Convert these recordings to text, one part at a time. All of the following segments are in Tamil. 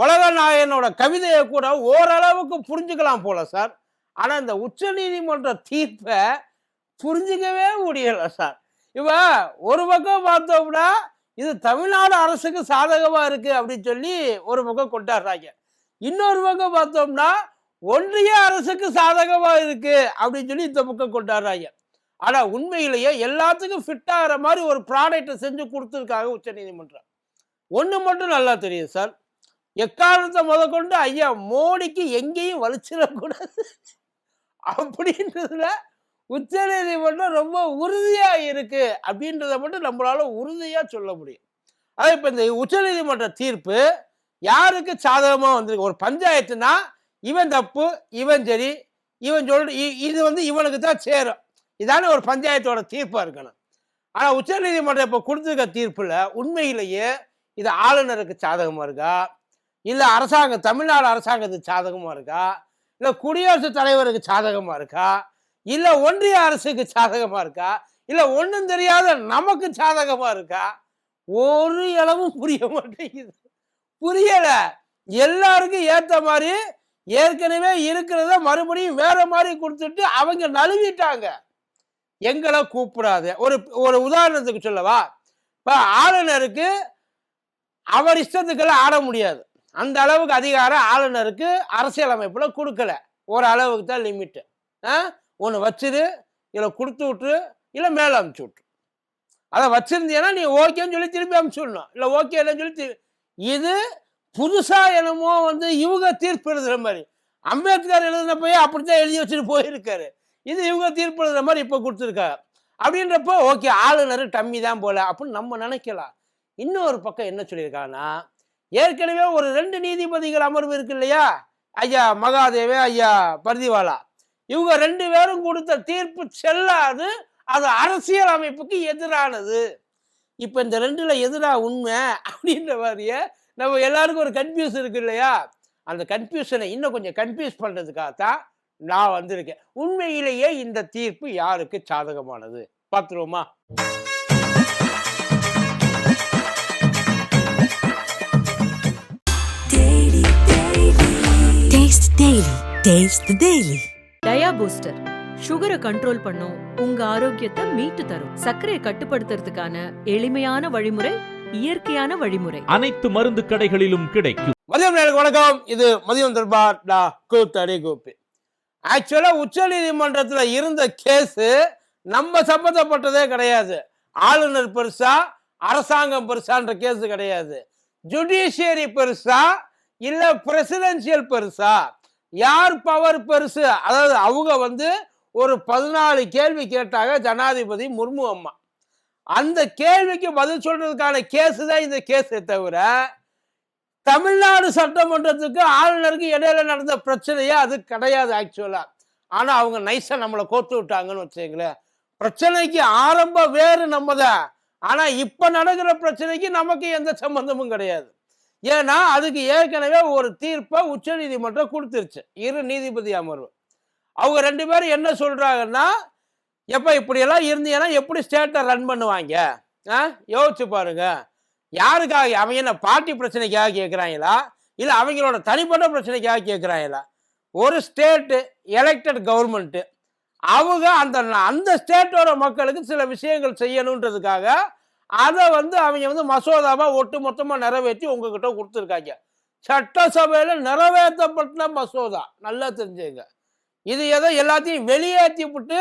உலக நாயனோட கவிதையை கூட ஓரளவுக்கு புரிஞ்சுக்கலாம் போல சார். ஆனால் இந்த உச்ச நீதிமன்ற தீர்ப்பை புரிஞ்சுக்கவே முடியலை சார். இப்போ ஒரு பக்கம் பார்த்தோம்னா இது தமிழ்நாடு அரசுக்கு சாதகமாக இருக்குது அப்படின்னு சொல்லி ஒரு பக்கம் கொண்டாடுறாங்க. இன்னொரு பக்கம் பார்த்தோம்னா ஒன்றிய அரசுக்கு சாதகமாக இருக்குது அப்படின்னு சொல்லி இந்த பக்கம் கொண்டாடுறாங்க. ஆனால் உண்மையிலேயே எல்லாத்துக்கும் ஃபிட் ஆகிற மாதிரி ஒரு ப்ராடக்ட்டை செஞ்சு கொடுத்துருக்காங்க உச்சநீதிமன்றம். ஒன்று மட்டும் நல்லா தெரியும் சார். எக்காரணத்தை முதற்கொண்டு ஐயா மோடிக்கு எங்கேயும் வலிச்சிடக்கூடாது. அப்படின்றதுல உச்ச நீதிமன்றம் ரொம்ப உறுதியா இருக்கு அப்படின்றத மட்டும் நம்மளால உறுதியா சொல்ல முடியும். அதாவது இப்ப இந்த உச்ச நீதிமன்ற தீர்ப்பு யாருக்கு சாதகமா வந்திருக்கு? ஒரு பஞ்சாயத்துனா இவன் தப்பு இவன் சரி இவன் சொல் இ- இது வந்து இவனுக்கு தான் சேரும். இதானே ஒரு பஞ்சாயத்தோட தீர்ப்பா இருக்கணும். ஆனா உச்ச நீதிமன்றம் இப்ப கொடுத்துருக்க தீர்ப்புல உண்மையிலேயே இது ஆளுநருக்கு சாதகமா இருக்கா? இல்லை அரசாங்கம் தமிழ்நாடு அரசாங்கத்துக்கு சாதகமாக இருக்கா? இல்லை குடியரசுத் தலைவருக்கு சாதகமாக இருக்கா? இல்லை ஒன்றிய அரசுக்கு சாதகமாக இருக்கா? இல்லை ஒன்றும் தெரியாத நமக்கு சாதகமாக இருக்கா? ஒரு இளவும் புரிய மாட்டேங்குது. புரியலை. எல்லாருக்கும் ஏற்ற மாதிரி ஏற்கனவே இருக்கிறத மறுபடியும் வேற மாதிரி கொடுத்துட்டு அவங்க நழுவிட்டாங்க. எங்களை கூப்பிடாத. ஒரு ஒரு உதாரணத்துக்கு சொல்லவா? இப்போ ஆளுநருக்கு அவர் இஷ்டத்துக்கெல்லாம் ஆட முடியாது. அந்த அளவுக்கு அதிகாரம் ஆளுநருக்கு அரசியலமைப்பில் கொடுக்கல. ஒரு அளவுக்கு தான் லிமிட்டு ஒன்று வச்சிரு இல்லை கொடுத்து விட்ரு இல்லை மேலே அமுச்சு விட்ரு அதை வச்சிருந்தீங்கன்னா நீ ஓகேன்னு சொல்லி திருப்பி அமுச்சு விடணும். இல்லை ஓகே இல்லைன்னு சொல்லி திரு- இது புதுசாக என்னமோ வந்து இவங்க தீர்ப்பு எழுதுகிற மாதிரி. அம்பேத்கர் எழுதினப்பயே அப்படித்தான் எழுதி வச்சுட்டு போயிருக்காரு. இது இவங்க தீர்ப்பு எழுதுற மாதிரி இப்போ கொடுத்துருக்காரு அப்படின்றப்போ ஓகே ஆளுநர் டம்மி தான் போல அப்படின்னு நம்ம நினைக்கலாம். இன்னொரு பக்கம் என்ன சொல்லியிருக்காங்கன்னா ஏற்கனவே ஒரு ரெண்டு நீதிபதிகள் அமர்வு இருக்கு இல்லையா? ஐயா மகாதேவே ஐயா பர்திவாலா. இவங்க ரெண்டு பேரும் கொடுத்த தீர்ப்பு செல்லாது அது அரசியல் அமைப்புக்கு எதிரானது. இப்போ இந்த ரெண்டுல எதிரா உண்மை அப்படின்ற மாதிரிய நம்ம எல்லாருக்கும் ஒரு கன்ஃபியூஸ் இருக்கு இல்லையா? அந்த கன்ஃபியூஷனை இன்னும் கொஞ்சம் கன்ஃபியூஸ் பண்றதுக்காகத்தான் நான் வந்திருக்கேன். உண்மையிலேயே இந்த தீர்ப்பு யாருக்கு சாதகமானது? பார்த்துருவோமா? Taste the Daily. Dia booster சுகரை கண்ட்ரோல் பண்ணும் உங்க ஆரோக்கியத்தை மீட்டு தரும். சர்க்கரையை கட்டுப்படுத்துறதுக்கான எளிமையான வழிமுறை இயற்கையான வழிமுறை. அனைத்து மருந்து கடைகளிலும் கிடைக்கும். மதியம் வணக்கம். இது மதியம் தர்பார் டா கூத்தடி கூப்பி. ஆக்சுவலா உச்ச நீதிமன்றத்துல இருந்த கேஸ் நம்ம சம்பந்தப்பட்டதே கிடையாது. ஆளுநர் பெருசா அரசாங்கம் பெருசான்ற கேஸ் கிடையாது. ஜுடிஷியரி பெருசா இல்ல பிரசிடென்சியல் பெருசா யார் பவர் பெருசு? அதாவது அவங்க வந்து ஒரு பதினாலு கேள்வி கேட்டாங்க ஜனாதிபதி முர்மு அம்மா. அந்த கேள்விக்கு பதில் சொல்றதுக்கான கேஸ் தான் இந்த கேஸே தவிர தமிழ்நாடு சட்டமன்றத்துக்கு ஆளுநருக்கு இடையில நடந்த பிரச்சனையே அது கிடையாது ஆக்சுவலா ஆனா அவங்க நைஸா நம்மளை கோத்து விட்டாங்கன்னு வச்சுங்களேன் பிரச்சனைக்கு ஆரம்ப வேறு நம்மதான். ஆனா இப்ப நடக்கிற பிரச்சனைக்கு நமக்கு எந்த சம்பந்தமும் கிடையாது. ஏன்னா அதுக்கு ஏற்கனவே ஒரு தீர்ப்பை உச்ச நீதிமன்றம் கொடுத்துருச்சு. இரு நீதிபதி அமர்வு. அவங்க ரெண்டு பேரும் என்ன சொல்றாங்கன்னா எப்போ இப்படியெல்லாம் இருந்தீங்கன்னா எப்படி ஸ்டேட்டை ரன் பண்ணுவாங்க? ஆ யோசிச்சு பாருங்க. யாருக்காக அவங்க என்ன பார்ட்டி பிரச்சனைக்காக கேட்குறாங்களா? இல்லை அவங்களோட தனிப்பட்ட பிரச்சனைக்காக கேட்குறாங்களா? ஒரு ஸ்டேட்டு எலெக்டட் கவர்மெண்ட்டு. அவங்க அந்த அந்த ஸ்டேட்டோட மக்களுக்கு சில விஷயங்கள் செய்யணுன்றதுக்காக அதை வந்து அவங்க வந்து மசோதாவாக ஒட்டு மொத்தமாக நிறைவேற்றி உங்ககிட்ட கொடுத்துருக்காங்க. சட்டசபையில் நிறைவேற்றப்பட்ட மசோதா. நல்லா தெரிஞ்சுங்க. இது ஏதோ எல்லாத்தையும் வெளியேற்றி விட்டு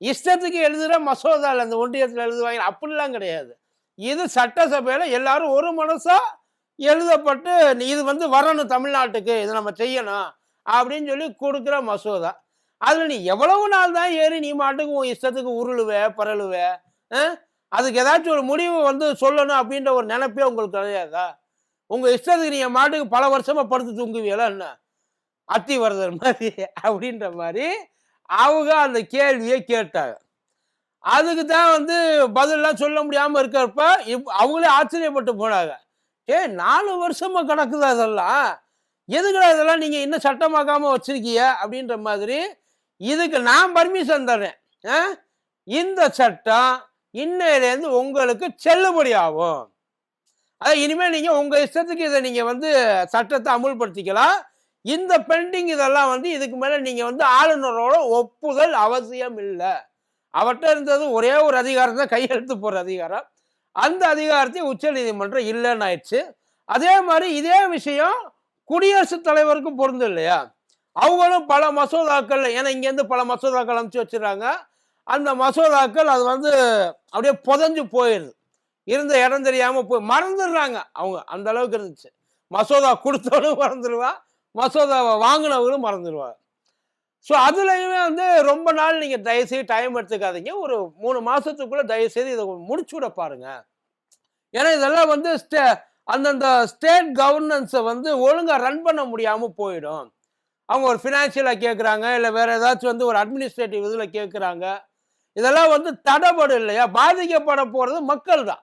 இஷ்டத்துக்கு எழுதுகிற மசோதாவில் அந்த ஒன்றியத்தில் எழுதுவாங்க. அப்படிலாம் கிடையாது. இது சட்டசபையில் எல்லாரும் ஒரு மனசாக எழுதப்பட்டு நீ இது வந்து வரணும் தமிழ்நாட்டுக்கு இதை நம்ம செய்யணும் அப்படின்னு சொல்லி கொடுக்குற மசோதா. அதில் நீ எவ்வளவு நாள் தான் ஏறி நீ மாட்டுக்கு உன் இஷ்டத்துக்கு உருளுவ பரலுவ அதுக்கு ஏதாச்சும் ஒரு முடிவு வந்து சொல்லணும் அப்படின்ற ஒரு நினைப்பே உங்களுக்கு கிடையாதா? உங்க இஷ்டத்துக்கு நீங்க மாட்டுக்கு பல வருஷமா படுத்து தூங்குவீங்களா என்ன? அத்திவரதர் மாதிரி அப்படின்ற மாதிரி அவங்க அந்த கேள்வியை கேட்டாங்க. அதுக்கு தான் வந்து பதிலாம் சொல்ல முடியாமல் இருக்கிறப்ப இப் அவங்களே ஆச்சரியப்பட்டு போனாங்க. ஏ நாலு வருஷமா கிடக்குது அதெல்லாம் எதுக்குடா இதெல்லாம் நீங்கள் இன்னும் சட்டமாக்காமல் வச்சிருக்கீங்க அப்படின்ற மாதிரி இதுக்கு நான் பர்மிஷன் தரேன் ஆ? இந்த சட்டம் இன்னையிலேருந்து உங்களுக்கு செல்லுபடி ஆகும் அதான் இனிமேல் நீங்கள் உங்கள் இஷ்டத்துக்கு இதை நீங்கள் வந்து சட்டத்தை அமுல்படுத்திக்கலாம். இந்த பெண்டிங் இதெல்லாம் வந்து இதுக்கு மேலே நீங்கள் வந்து ஆளுநரோட ஒப்புதல் அவசியம் இல்லை. அவர்கிட்ட இருந்தது ஒரே ஒரு அதிகாரம் தான் கையெழுத்து போகிற அதிகாரம். அந்த அதிகாரத்தை உச்சநீதிமன்றம் இல்லைன்னு ஆயிடுச்சு. அதே மாதிரி இதே விஷயம் குடியரசுத் தலைவருக்கும் பொருந்தும் இல்லையா? அவங்களும் பல மசோதாக்கள் ஏன்னா இங்கேருந்து பல மசோதாக்கள் அனுப்பிச்சு வச்சிருக்காங்க அந்த மசோதாக்கள் அது வந்து அப்படியே புதஞ்சு போயிடுது இருந்த இடம் தெரியாமல் போய் மறந்துடுறாங்க. அவங்க அந்த அளவுக்கு இருந்துச்சு. மசோதா கொடுத்தவனும் மறந்துடுவா மசோதாவை வாங்கினவங்களும் மறந்துடுவாங்க. ஸோ அதுலேயுமே வந்து ரொம்ப நாள் நீங்கள் தயவுசெய்து டைம் எடுத்துக்காதீங்க. ஒரு மூணு மாதத்துக்குள்ளே தயவுசெய்து இதை முடிச்சு விட பாருங்க. ஏன்னா இதெல்லாம் வந்து ஸ்டே அந்தந்த ஸ்டேட் கவர்னன்ஸை வந்து ஒழுங்காக ரன் பண்ண முடியாமல் போயிடும். அவங்க ஒரு ஃபினான்ஷியலாக கேட்குறாங்க இல்லை வேறு ஏதாச்சும் வந்து ஒரு அட்மினிஸ்ட்ரேட்டிவ் இதில் கேட்குறாங்க இதெல்லாம் வந்து தடைபடும் இல்லையா? பாதிக்கப்பட போகிறது மக்கள் தான்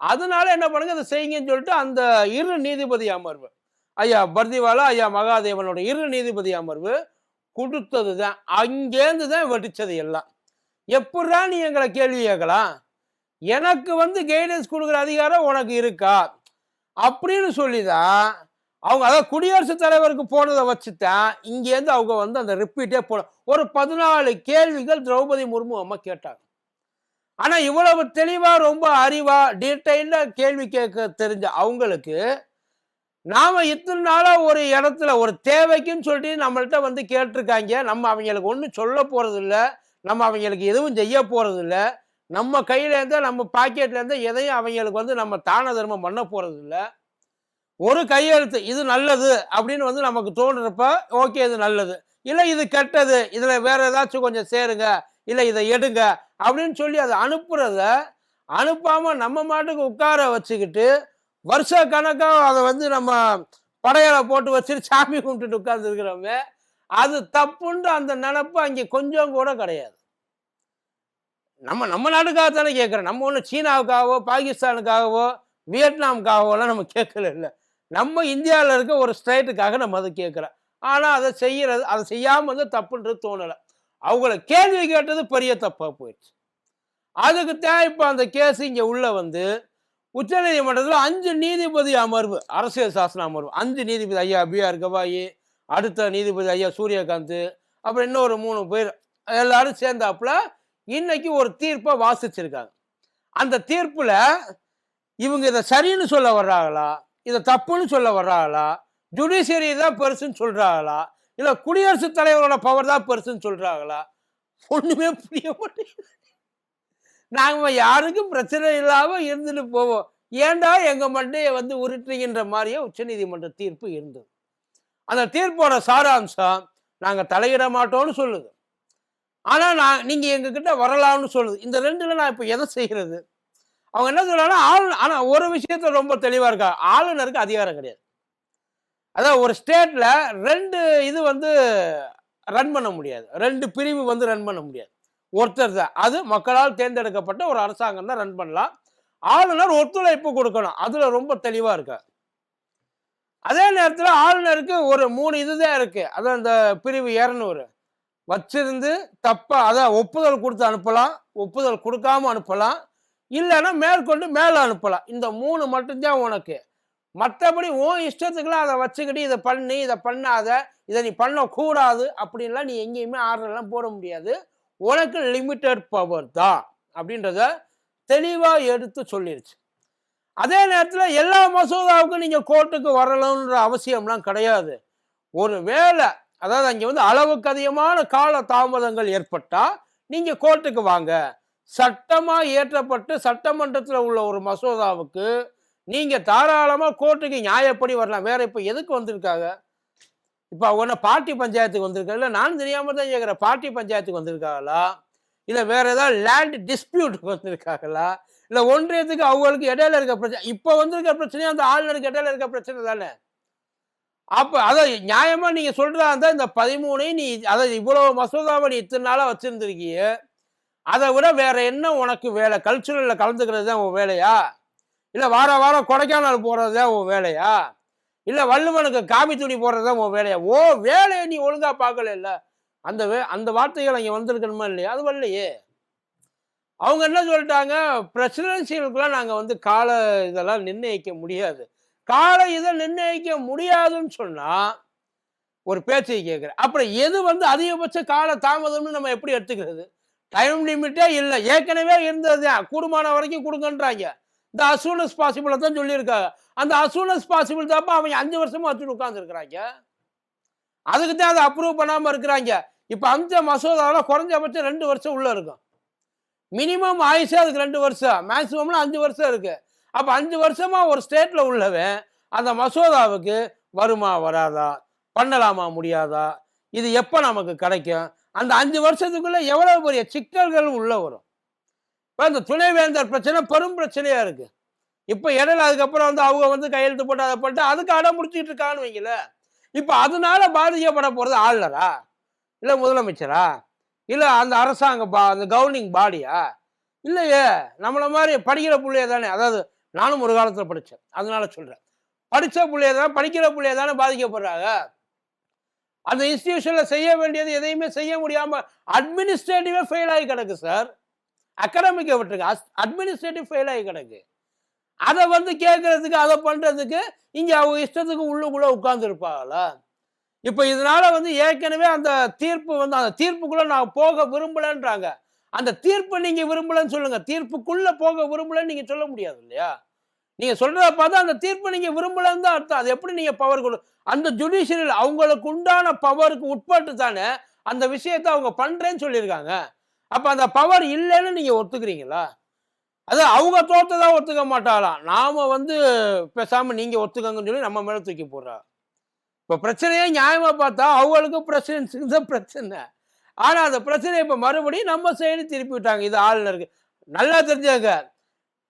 அதனால என்ன பண்ணுங்க? அதை செய்யுங்கன்னு சொல்லிட்டு அந்த இரு நீதிபதி அமர்வு. ஐயா பர்திவாலா ஐயா மகாதேவனோட இரு நீதிபதி அமர்வு கொடுத்தது தான் அங்கேருந்து தான் வெடிச்சது எல்லாம். எப்படா நீ எங்களை கேள்வி கேட்கலாம்? எனக்கு வந்து கைடன்ஸ் கொடுக்குற அதிகாரம் உனக்கு இருக்கா? அப்படின்னு சொல்லி தான் அவங்க அதாவது குடியரசுத் தலைவருக்கு போனதை வச்சு தான் இங்கேருந்து அவங்க வந்து அந்த ரிப்பீட்டே போன ஒரு பதினாலு கேள்விகள் திரௌபதி முர்மு அம்மா கேட்டாங்க. ஆனால் இவ்வளவு தெளிவாக ரொம்ப அறிவாக டீட்டெயிலாக கேள்வி கேட்க தெரிஞ்ச அவங்களுக்கு நாம் இத்தனை நாளாக ஒரு இடத்துல ஒரு தேவைக்குன்னு சொல்லிட்டு நம்மள்ட்ட வந்து கேட்டிருக்காங்க. நம்ம அவங்களுக்கு ஒன்றும் சொல்ல போகிறதில்ல நம்ம அவங்களுக்கு எதுவும் செய்ய போகிறதில்ல நம்ம கையிலேருந்து நம்ம பாக்கெட்லேருந்து எதையும் அவங்களுக்கு வந்து நம்ம தான தர்மம் பண்ண போகிறதில்லை ஒரு கையெழுத்து இது நல்லது அப்படின்னு வந்து நமக்கு தோணுறப்ப ஓகே இது நல்லது. இல்லை இது கெட்டது இதில் வேற ஏதாச்சும் கொஞ்சம் சேருங்க இல்லை இதை எடுங்க அப்படின்னு சொல்லி அதை அனுப்புறத அனுப்பாமல் நம்ம மாட்டுக்கு உட்கார வச்சுக்கிட்டு வருஷ கணக்காக அதை வந்து நம்ம படையலை போட்டு வச்சுட்டு சாமி கும்பிட்டுட்டு உட்கார்ந்துருக்கிறோமே அது தப்புன்ற அந்த நினப்பு அங்கே கொஞ்சம் கூட கிடையாது. நம்ம நம்ம நாட்டுக்காக தானே கேட்குறோம். நம்ம ஒன்றும் சீனாவுக்காகவோ பாகிஸ்தானுக்காகவோ வியட்நாமுக்காகவோலாம் நம்ம கேட்கல இல்லை. நம்ம இந்தியாவில் இருக்க ஒரு ஸ்டேட்டுக்காக நம்ம அதை கேட்குறோம். ஆனால் அதை செய்யறது அதை செய்யாமல் வந்து தப்புன்றது தோணலை. அவங்கள கேள்வி கேட்டது பெரிய தப்பாக போயிடுச்சு. அதுக்கு தான் இப்போ அந்த கேஸ் இங்கே உள்ளே வந்து உச்சநீதிமன்றத்தில் அஞ்சு நீதிபதி அமர்வு அரசியல் சாசன அமர்வு. அஞ்சு நீதிபதி ஐயா பிஆர் கவாயி அடுத்த நீதிபதி ஐயா சூரியகாந்த் அப்புறம் இன்னொரு மூணு பேர் எல்லாரும் சேர்ந்தாப்புல இன்னைக்கு ஒரு தீர்ப்பை வாசிச்சிருக்காங்க. அந்த தீர்ப்பில் இவங்க இதை சரின்னு சொல்ல வர்றாங்களா? இதை தப்புன்னு சொல்ல வர்றாங்களா ஜுடிஷியரி தான் பெருசுன்னு சொல்கிறாங்களா இல்லை குடியரசுத் தலைவரோட பவர் தான் பெருசுன்னு சொல்கிறாங்களா ஒன்றுமே புரிய மாட்டேங்குது. நாங்கள் யாருக்கும் பிரச்சனை இல்லாமல் இருந்துட்டு போவோம். ஏன்டா எங்கள் மண்டையை வந்து உருட்டுறீங்கன்ற மாதிரியே உச்சநீதிமன்ற தீர்ப்பு இருந்தது. அந்த தீர்ப்போட சாராம்சம் நாங்கள் தலையிட மாட்டோம்னு சொல்லுது. ஆனால் நான் நீங்கள் எங்ககிட்ட வரலாம்னு சொல்லுது. இந்த ரெண்டில் நான் இப்போ எதை செய்கிறது அவங்க என்ன சொல்றாங்கன்னா ஆளு ஆனா ஒரு விஷயத்துல ரொம்ப தெளிவா இருக்கா? ஆளுநருக்கு அதிகாரம் கிடையாது. அதான் ஒரு ஸ்டேட்ல ரெண்டு இது வந்து ரன் பண்ண முடியாது. ரெண்டு பிரிவு வந்து ரன் பண்ண முடியாது. ஒருத்தர் தான். அது மக்களால் தேர்ந்தெடுக்கப்பட்ட ஒரு அரசாங்கம் தான் ரன் பண்ணலாம். ஆளுநர் ஒத்துழைப்பு கொடுக்கணும். அதுல ரொம்ப தெளிவா இருக்கா? அதே நேரத்தில் ஆளுநருக்கு ஒரு மூணு இதுதான் இருக்கு. அதான் இந்த பிரிவு இரநூறு. வச்சிருந்து தப்பா அதான் ஒப்புதல் கொடுத்து அனுப்பலாம். ஒப்புதல் கொடுக்காம அனுப்பலாம். இல்லைன்னா மேற்கொண்டு மேலே அனுப்பலாம். இந்த மூணு மட்டும்தான் உனக்கு. மற்றபடி உன் இஷ்டத்துக்குலாம் அதை வச்சுக்கிட்டு இதை பண்ணி இதை பண்ணாத இதை நீ பண்ணக்கூடாது அப்படின்லாம் நீ எங்கேயுமே ஆர்டர்லாம் போட முடியாது. உனக்கு லிமிட்டட் பவர் தான் அப்படின்றத தெளிவாக எடுத்து சொல்லிடுச்சு அதே நேரத்தில் எல்லா மசோதாவுக்கும் நீங்கள் கோர்ட்டுக்கு வரணுன்ற அவசியம்லாம் கிடையாது. ஒரு வேளை அதாவது அங்கே வந்து அளவுக்கு அதிகமான கால தாமதங்கள் ஏற்பட்டால் நீங்கள் கோர்ட்டுக்கு வாங்க. சட்டமாக இயற்றப்பட்டு சட்டமன்றத்தில் உள்ள ஒரு மசோதாவுக்கு நீங்கள் தாராளமாக கோர்ட்டுக்கு நியாயப்படி வரலாம். வேற இப்போ எதுக்கு வந்திருக்காங்க? இப்போ அவங்க என்ன பார்ட்டி பஞ்சாயத்துக்கு வந்திருக்கா இல்லை நான் தெரியாமல் தான் கேட்குறேன் பார்ட்டி பஞ்சாயத்துக்கு வந்திருக்காங்களா? இல்லை வேற ஏதாவது லேண்ட் டிஸ்பியூட்டுக்கு வந்திருக்காங்களா? இல்லை ஒன்றியத்துக்கு அவங்களுக்கு இடையில இருக்க பிரச்சனை இப்போ வந்திருக்க பிரச்சனையும் அந்த ஆளுநருக்கு இடையில இருக்க பிரச்சனை தானே? அப்போ அதை நியாயமாக நீங்கள் சொல்கிறதா இருந்தால் இந்த பதிமூணையும் நீ அதை இவ்வளோ மசோதாவை நீ இத்தனை நாளாக வச்சிருந்திருக்கிய அதை விட வேற என்ன உனக்கு வேலை? கல்ச்சுரலில் கலந்துக்கிறது தான் உன் வேலையா? இல்லை வார வாரம் கொடைக்கானல் போகிறது தான் உன் வேலையா? இல்லை வள்ளுவனுக்கு காமி துணி போடுறது தான் உன் வேலையா? ஓ வேலையை நீ ஒழுங்காக பார்க்கல இல்லை. அந்த வே அந்த வார்த்தைகள் அங்கே வந்திருக்கணுமா இல்லையா? அது வரலையே. அவங்க என்ன சொல்லிட்டாங்க? பிரசிடென்சியலுக்குலாம் நாங்கள் வந்து கால இதெல்லாம் நிர்ணயிக்க முடியாது. கால இதை நிர்ணயிக்க முடியாதுன்னு சொன்னால் ஒரு பேச்சை கேட்குறேன். அப்புறம் எது வந்து அதிகபட்ச கால தாமதம்னு நம்ம எப்படி எடுத்துக்கிறது? டைம் லிமிட்டே இல்லை. ஏற்கனவே இருந்தது. கூடுமான வரைக்கும் கொடுங்கன்றாங்க. இந்த அசூனஸ் பாசிபிளை தான் சொல்லியிருக்காங்க. அந்த அசூனஸ் பாசிபிள் தான் அவங்க அஞ்சு வருஷமா வச்சுட்டு உட்காந்துருக்குறாங்க அதுக்கு தான் அதை அப்ரூவ் பண்ணாமல் இருக்கிறாங்க. இப்போ அந்த மசோதாவில் குறைஞ்சபட்சம் ரெண்டு வருஷம் உள்ளே இருக்கும். மினிமம் ஆயுஷே அதுக்கு ரெண்டு வருஷம். மேக்ஸிமம்ல அஞ்சு வருஷம் இருக்கு. அப்போ அஞ்சு வருஷமாக ஒரு ஸ்டேட்டில் உள்ளவன் அந்த மசோதாவுக்கு வருமா வராதா? பண்ணலாமா முடியாதா? இது எப்போ நமக்கு கிடைக்கும்? அந்த அஞ்சு வருஷத்துக்குள்ளே எவ்வளவு பெரிய சிக்கல்கள் உள்ளே வரும். இப்போ இந்த துணைவேந்தர் பிரச்சனை பெரும் பிரச்சனையாக இருக்குது இப்போ இடையில அதுக்கப்புறம் வந்து அவங்க வந்து கையெழுத்து போட்டு அதை போட்டு அதுக்கு அடம் முடிச்சிட்டு இருக்கான்னு வைங்கள. இப்போ அதனால பாதிக்கப்பட போகிறது ஆளுநரா? இல்லை முதலமைச்சரா? இல்லை அந்த அரசாங்க பா அந்த கவர்னிங் பாடியா இல்லையே நம்மளை மாதிரி படிக்கிற பிள்ளைய தானே. அதாவது நானும் ஒரு காலத்தில் படித்தேன் அதனால சொல்கிறேன் படித்த பிள்ளைய தான் படிக்கிற பிள்ளைய தானே பாதிக்கப்படுறாங்க? அந்த இன்ஸ்டிடியூஷனில் செய்ய வேண்டியது எதையுமே செய்ய முடியாமல் அட்மினிஸ்ட்ரேட்டிவே ஃபெயில் ஆகி கிடக்கு சார் அகாடமிக்கை விட்டுருக்கு அட்மினிஸ்ட்ரேட்டிவ் ஃபெயில் ஆகி கிடக்கு. அதை வந்து கேட்கறதுக்கு அதை பண்ணுறதுக்கு இங்கே அவங்க இஷ்டத்துக்கு உள்ளுக்குள்ளே உட்காந்துருப்பாங்களா இப்போ இதனால வந்து ஏற்கனவே அந்த தீர்ப்பு வந்து அந்த தீர்ப்புக்குள்ளே நான் போக விரும்பலைன்றாங்க. அந்த தீர்ப்பை நீங்கள் விரும்பலன்னு சொல்லுங்கள் தீர்ப்புக்குள்ளே போக விரும்பலன்னு நீங்கள் சொல்ல முடியாது இல்லையா? நீங்க சொல்கிறத பார்த்தா அந்த தீர்ப்பை நீங்க விரும்பலன்னு தான் அர்த்தம். அது எப்படி நீங்க பவர் கொடு அந்த ஜுடிஷியரில் அவங்களுக்கு உண்டான பவருக்கு உட்பட்டு தானே அந்த விஷயத்தை அவங்க பண்றேன்னு சொல்லியிருக்காங்க. அப்ப அந்த பவர் இல்லைன்னு நீங்க ஒத்துக்கிறீங்களா? அது அவங்க தோத்ததா ஒத்துக்க மாட்டாளாம் நாம வந்து பேசாம நீங்க ஒத்துக்கங்கன்னு சொல்லி நம்ம மேல தூக்கி போடுறா. இப்போ பிரச்சனையே நியாயமா பார்த்தா அவங்களுக்கு பிரசிடென்ஸுக்கு தான் பிரச்சனை. ஆனா அந்த பிரச்சனையை இப்போ மறுபடியும் நம்ம சைடு திருப்பி விட்டாங்க. இது ஆளுநருக்கு. நல்லா தெரிஞ்சாங்க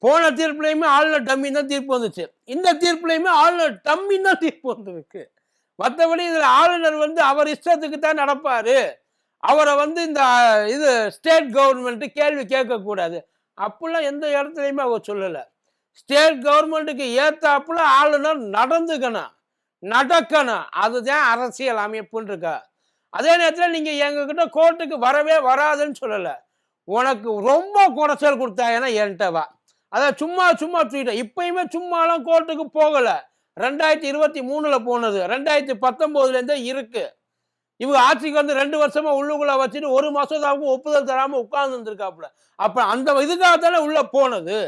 போன தீர்ப்புலையுமே ஆளுநர் டம்மின்னு தான் தீர்ப்பு வந்துச்சு. இந்த தீர்ப்புலையுமே ஆளுநர் டம்மின்னு தான் தீர்ப்பு வந்துருக்கு. மற்றபடி இதில் ஆளுநர் வந்து அவர் இஷ்டத்துக்கு தான் நடப்பார். அவரை வந்து இந்த இது ஸ்டேட் கவர்மெண்ட்டு கேள்வி கேட்கக்கூடாது. அப்படிலாம் எந்த இடத்துலையுமே அவர் சொல்லலை. ஸ்டேட் கவர்மெண்ட்டுக்கு ஏற்றாப்புல ஆளுநர் நடந்துக்கணும். நடக்கணும். அதுதான் அரசியல் அமைப்புன்னு இருக்கா. அதே நேரத்தில் நீங்கள் எங்ககிட்ட கோர்ட்டுக்கு வரவே வராதுன்னு சொல்லலை. உனக்கு ரொம்ப குறைச்சல் கொடுத்தாங்கன்னா என்கிட்ட வா. அதான் சும்மா சும்மா தூக்கிட்டேன். இப்பயுமே சும்மாலாம் கோர்ட்டுக்கு போகலை. ரெண்டாயிரத்தி இருபத்தி மூணில் போனது. ரெண்டாயிரத்தி பத்தொம்போதுலேருந்தே இருக்கு. இவங்க ஆட்சிக்கு வந்து ரெண்டு வருஷமா உள்ளுக்குள்ள வச்சுட்டு ஒரு மசோதாவுக்கும் ஒப்புதல் தராமல் உட்கார்ந்து இருந்திருக்காப்புல. அப்போ அந்த இதுக்காக தானே உள்ள போனது.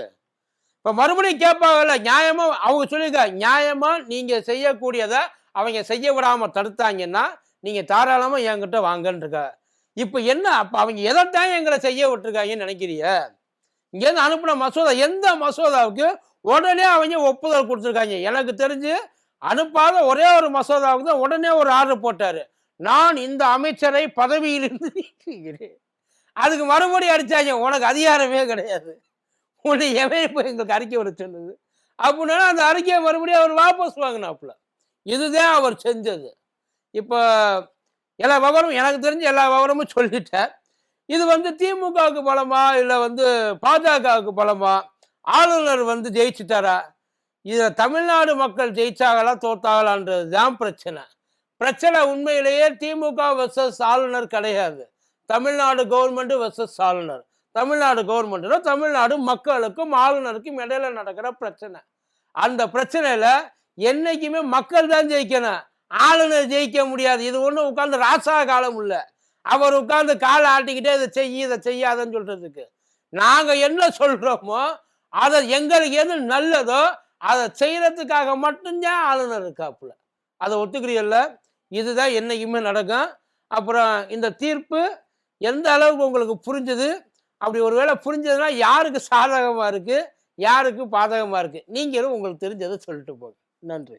இப்போ மறுபடியும் கேட்பாங்கல்ல நியாயமா அவங்க சொல்லியிருக்காங்க நியாயமா நீங்க செய்யக்கூடியதை அவங்க செய்ய விடாம தடுத்தாங்கன்னா நீங்க தாராளமா என்கிட்ட வாங்கன்னு இருக்க இப்போ என்ன அப்போ அவங்க எதைத்தான் எங்களை செய்ய விட்டுருக்காங்கன்னு நினைக்கிறீங்க? இங்கேருந்து அனுப்பின மசோதா எந்த மசோதாவுக்கு உடனே அவங்க ஒப்புதல் கொடுத்துருக்காங்க. எனக்கு தெரிஞ்சு அனுப்பாத ஒரே ஒரு மசோதாவுக்கு தான் உடனே ஒரு ஆர்டர் போட்டார். நான் இந்த அமைச்சரை பதவியிலிருந்து நீக்குகிறேன். அதுக்கு மறுபடியும் அடித்தாங்க உனக்கு அதிகாரமே கிடையாது. உன்னை எவன் இப்போ எங்களுக்கு அறிக்கை வர சொன்னது? அப்படின்னா அந்த அறிக்கையை மறுபடியும் அவர் வாபஸ் வாங்கினாப்புல. இதுதான் அவர் செஞ்சது. இப்போ எல்லா விவரமும் எனக்கு தெரிஞ்ச எல்லா விவரமும் சொல்லிட்டார். இது வந்து திமுகவுக்கு பலமா இல்லை வந்து பாஜகவுக்கு பலமா? ஆளுநர் வந்து ஜெயிச்சுட்டாரா? இதில் தமிழ்நாடு மக்கள் ஜெயிச்சாங்களா தோத்தாங்களான்றது தான் பிரச்சனை. பிரச்சனை உண்மையிலேயே திமுக வெர்சஸ் ஆளுநர் கிடையாது. தமிழ்நாடு கவர்மெண்ட் வெர்சஸ் ஆளுநர். தமிழ்நாடு கவர்மெண்ட்னா தமிழ்நாடு மக்களுக்கும் ஆளுநருக்கும் இடையில நடக்கிற பிரச்சனை. அந்த பிரச்சனையில என்னைக்குமே மக்கள் தான் ஜெயிக்கணும். ஆளுநர் ஜெயிக்க முடியாது. இது ஒன்றும் உட்காந்து ராசா காலம் இல்லை. அவர் உட்காந்து காலை ஆட்டிக்கிட்டே இதை செய்ய இதை செய்யாதன்னு சொல்றதுக்கு. நாங்கள் என்ன சொல்றோமோ அதை எங்களுக்கு எது நல்லதோ அதை செய்யறதுக்காக மட்டும்தான் ஆளுநர் இருக்காப்புல. அதை ஒத்துக்கிறீல்ல இதுதான் என்றைக்குமே நடக்கும். அப்புறம் இந்த தீர்ப்பு எந்த அளவுக்கு உங்களுக்கு புரிஞ்சுது? அப்படி ஒருவேளை புரிஞ்சதுன்னா யாருக்கு சாதகமாக இருக்குது யாருக்கு பாதகமாக இருக்குது நீங்களும் உங்களுக்கு தெரிஞ்சதை சொல்லிட்டு போங்க. நன்றி.